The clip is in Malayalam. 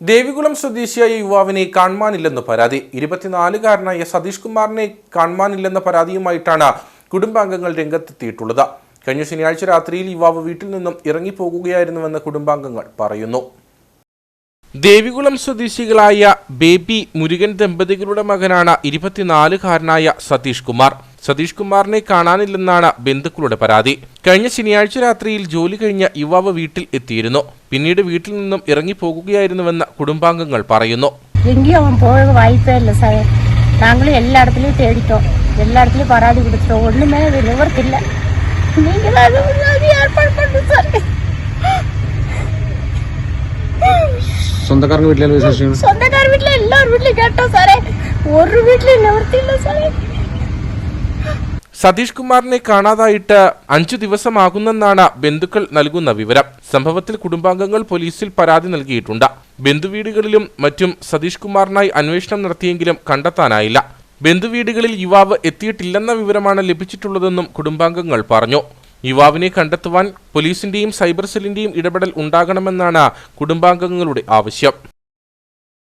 ദേവികുളം സ്വദേശിയായ യുവാവിനെ കാണുവാനില്ലെന്ന് പരാതി. ഇരുപത്തിനാലുകാരനായ സതീഷ് കുമാറിനെ കാണുവാനില്ലെന്ന പരാതിയുമായിട്ടാണ് കുടുംബാംഗങ്ങൾ രംഗത്തെത്തിയിട്ടുള്ളത്. കഴിഞ്ഞ ശനിയാഴ്ച രാത്രിയിൽ യുവാവ് വീട്ടിൽ നിന്നും ഇറങ്ങിപ്പോകുകയായിരുന്നുവെന്ന് കുടുംബാംഗങ്ങൾ പറയുന്നു. ദേവികുളം സ്വദേശികളായ ബേബി മുരുകൻ ദമ്പതികളുടെ മകനാണ് ഇരുപത്തിനാലുകാരനായ സതീഷ് കുമാർ. സതീഷ് കുമാറിനെ കാണാനില്ലെന്നാണ് ബന്ധുക്കളുടെ പരാതി. കഴിഞ്ഞ ശനിയാഴ്ച രാത്രിയിൽ ജോലി കഴിഞ്ഞ യുവാവ് വീട്ടിൽ എത്തിയിരുന്നു. പിന്നീട് വീട്ടിൽ നിന്നും ഇറങ്ങി പോകുകയായിരുന്നുവെന്ന് കുടുംബാംഗങ്ങൾ പറയുന്നു. എങ്കിൽ അവൻ പോയത് വായ്പയല്ല സാറേ. ഞങ്ങൾ എല്ലായിടത്തിലും തേടിട്ടോ എല്ലായിടത്തിലും പരാതി കൊടുത്തോ ഒന്നുമേ നിവർത്തില്ല. വീട്ടിലെ സ്വന്തക്കാർ വീട്ടിലെ എല്ലാവരും വീട്ടിലും കേട്ടോ സാറേ. ഒരു വീട്ടിലും നിവർത്തിയില്ല സാറേ. സതീഷ് കുമാറിനെ കാണാതായിട്ട് അഞ്ചു ദിവസമാകുന്നെന്നാണ് ബന്ധുക്കൾ നൽകുന്ന വിവരം. സംഭവത്തിൽ കുടുംബാംഗങ്ങൾ പോലീസിൽ പരാതി നൽകിയിട്ടുണ്ട്. ബന്ധുവീടുകളിലും മറ്റും സതീഷ് കുമാറിനായി അന്വേഷണം നടത്തിയെങ്കിലും കണ്ടെത്താനായില്ല. ബന്ധുവീടുകളിൽ യുവാവ് എത്തിയിട്ടില്ലെന്ന വിവരമാണ് ലഭിച്ചിട്ടുള്ളതെന്നും കുടുംബാംഗങ്ങൾ പറഞ്ഞു. യുവാവിനെ കണ്ടെത്തുവാൻ പോലീസിന്റെയും സൈബർ സെല്ലിന്റെയും ഇടപെടൽ ഉണ്ടാകണമെന്നാണ് കുടുംബാംഗങ്ങളുടെ ആവശ്യം.